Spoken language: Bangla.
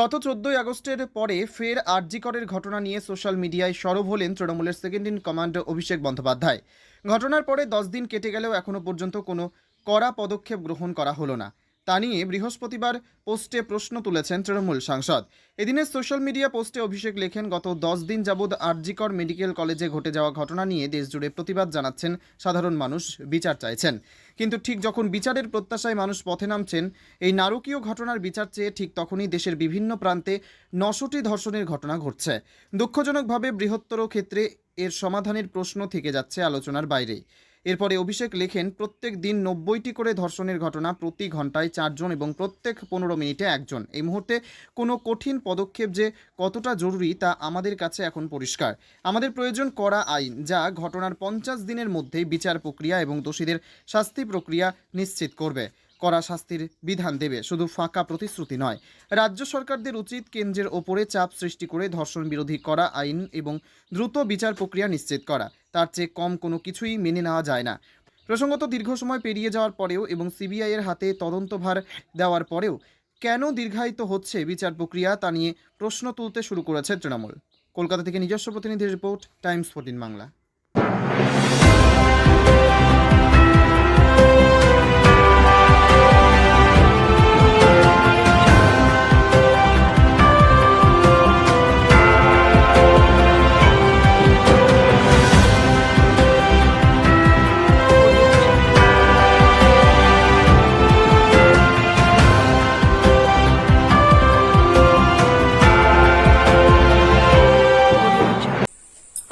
গত চোদ্দই আগস্টের পরে ফের আরজিকরের ঘটনা নিয়ে সোশ্যাল মিডিয়ায় সরব হলেন তৃণমূলের second in command Abhishek Bandyopadhyay. ঘটনার পরে দশ দিন কেটে গেলেও এখনও পর্যন্ত কোনো কড়া পদক্ষেপ গ্রহণ করা হলো না। তা নিয়ে বৃহস্পতিবার পোস্টে প্রশ্ন তুলেছেন তৃণমূল সাংসদ। এদিনের সোশ্যাল মিডিয়া পোস্টে অভিষেক লেখেন, গত দশ দিন যাবৎ আরজিকর মেডিকেল কলেজে ঘটে যাওয়া ঘটনা নিয়ে দেশজুড়ে প্রতিবাদ জানাচ্ছেন সাধারণ মানুষ, বিচার চাইছেন। কিন্তু ঠিক যখন বিচারের প্রত্যাশায় মানুষ পথে নামছেন, এই নারকীয় ঘটনার বিচার চেয়ে ঠিক তখনই দেশের বিভিন্ন প্রান্তে নশোটি ধর্ষণের ঘটনা ঘটছে। দুঃখজনকভাবে বৃহত্তর ক্ষেত্রে এর সমাধানের প্রশ্ন থেকে যাচ্ছে আলোচনার বাইরে। এরপরে অভিষেক লেখেন, প্রত্যেক দিন নব্বইটি করে ধর্ষণের ঘটনা প্রতি ঘন্টায় চারজন এবং প্রত্যেক পনেরো মিনিটে একজন। এই মুহূর্তে কোনো কঠিন পদক্ষেপ যে কতটা জরুরি তা আমাদের কাছে এখন পরিষ্কার। আমাদের প্রয়োজন করা আইন, যা ঘটনার পঞ্চাশ দিনের মধ্যেই বিচার প্রক্রিয়া এবং দোষীদের শাস্তি প্রক্রিয়া নিশ্চিত করবে। করা শাস্তির বিধান দেবে, শুধু ফাঁকা প্রতিশ্রুতি নয়। রাজ্য সরকারদের উচিত কেন্দ্রের ওপরে চাপ সৃষ্টি করে ধর্ষণ বিরোধী করা আইন এবং দ্রুত বিচার প্রক্রিয়া নিশ্চিত করা। তার চেয়ে কম কোনো কিছুই মেনে নেওয়া যায় না। প্রসঙ্গত দীর্ঘ সময় পেরিয়ে যাওয়ার পরেও এবং সিবিআইয়ের হাতে তদন্তভার দেওয়ার পরেও কেন দীর্ঘায়িত হচ্ছে বিচার প্রক্রিয়া তা নিয়ে প্রশ্ন তুলতে শুরু করেছে তৃণমূল। কলকাতা থেকে নিজস্ব প্রতিনিধির রিপোর্ট, টাইমস ফোর্টিন বাংলা।